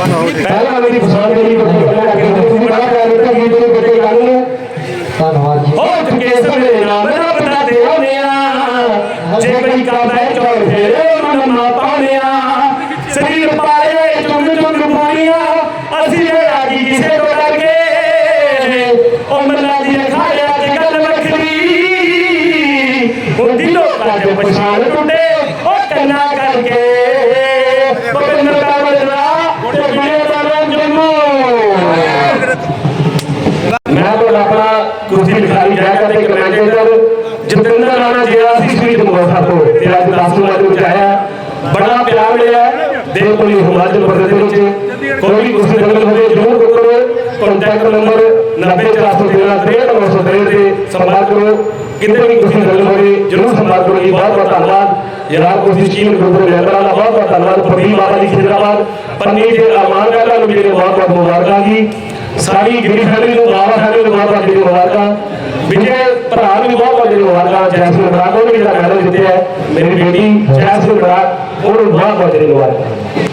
ਪਹਿਲਾਂ ਮੇਰੀ ਪਸੰਦ ਮੇਰੀ ਬੱਚੇ ਪਹਿਲਾਂ ਲੱਗੇ ਤੁਸੀਂ ਬੜਾ ਪਿਆਰ ਦਿੱਤਾ ਗੀਤ ਨੂੰ ਬੱਚੇ ਗਾ ਲਏ ਧੰਨਵਾਦ ਜੀ ਹੋ ਚੁੱਕੇ ਸਭੇ ਨਾਮ ਰੱਬ ਦਾ ਦੇ ਆਉਣਿਆ ਜੇ ਕੋਈ ਕਾਬੈ ਚੋਰ ਫੇਰੇ ਮਨ ਮਾ ਪਾਉਣਿਆ ਸਰੀਰ ਪਾਏ ਚੁੰਗ ਚੁੰਗ ਪਾਣੀਆਂ ਅਸੀਂ ਇਹ ਆਗੀ ਕਿਸੇ ਤੋਂ ਡਰਗੇ ਉਹ ਮੱਲਾ ਦੀ ਖਾੜਿਆ ਤੇ ਗੱਲ ਵੱਖਰੀ ਉਹ ਦਿਲੋਂ ਕੱਜ ਪਛਾਣ ਟੁੱਟੇ। ਮੈਂ ਤੁਹਾਡਾ ਆਪਣਾ ਕੁਰਸੀ ਲਿਖਾਈ ਜਾਇਆ ਕਰਦੇ ਕਮੈਂਟੇਟਰ ਜਤਿੰਦਰ ਰਾਣਾ ਜਿਹੜਾ ਸੀ ਸ਼ਹੀਦ ਮੋਹਰਾ ਤੋਂ ਤੇ ਅੱਜ 10 ਮਿੰਟ ਵਿੱਚ ਆਇਆ ਬੜਾ ਪਿਆਰ ਮਿਲਿਆ ਦਿਲ ਤੋਂ ਹੀ ਹਿਮਾਚਲ ਪ੍ਰਦੇਸ਼ ਦੇ ਵਿੱਚ ਕੋਈ ਵੀ ਕੁਰਸੀ ਦੰਗਲ ਹੋਵੇ ਜ਼ਰੂਰ ਬੁੱਕ ਕਰੋ ਕੰਟੈਕਟ ਨੰਬਰ 90413 ਤੇ ਸੰਪਰਕ ਕਰੋ ਕਿਤੇ ਵੀ ਕੁਰਸੀ ਦੰਗਲ ਹੋਵੇ ਜ਼ਰੂਰ ਸੰਪਰਕ ਕਰੋ ਜੀ ਬਹੁਤ ਬਹੁਤ ਧੰਨਵਾਦ ਯਾਰ ਕੁਰਸੀ ਟੀਮ ਗਰੁੱਪ ਦੇ ਮੈਂਬਰਾਂ ਦਾ ਬਹੁਤ ਬਹੁਤ ਧੰਨਵਾਦ ਪ੍ਰਦੀਪ ਬਾਬਾ ਜੀ ਖਿਦਰਾਬਾਦ ਪੰਨੀ ਦੇ ਅਰਮਾਨ ਦਾ ਸਾਰੀ ਗਿਰੀ ਫੈਮਿਲੀ ਨੂੰ ਬਾਬਾ ਫੈਮਿਲੀ ਨੂੰ ਬਹੁਤ ਬਹੁਤ ਜਿਹੜੀ ਮੁਬਾਰਕਾਂ ਵਿਜੇ ਭਰਾ ਨੂੰ ਵੀ ਬਹੁਤ ਬਹੁਤ ਜਿਹੜੀ ਮੁਬਾਰਕਾਂ ਜੈਸਮੀਨ ਬਰਾਕ ਉਹਨੂੰ ਵੀ ਜਿਹੜਾ ਮੈਡਲ ਜਿੱਤਿਆ ਹੈ ਮੇਰੀ ਬੇਟੀ ਜੈਸਮੀਨ ਬਰਾਕ ਉਹਨੂੰ ਬਹੁਤ ਬਹੁਤ ਜਿਹੜੀ ਮੁਬਾਰਕਾਂ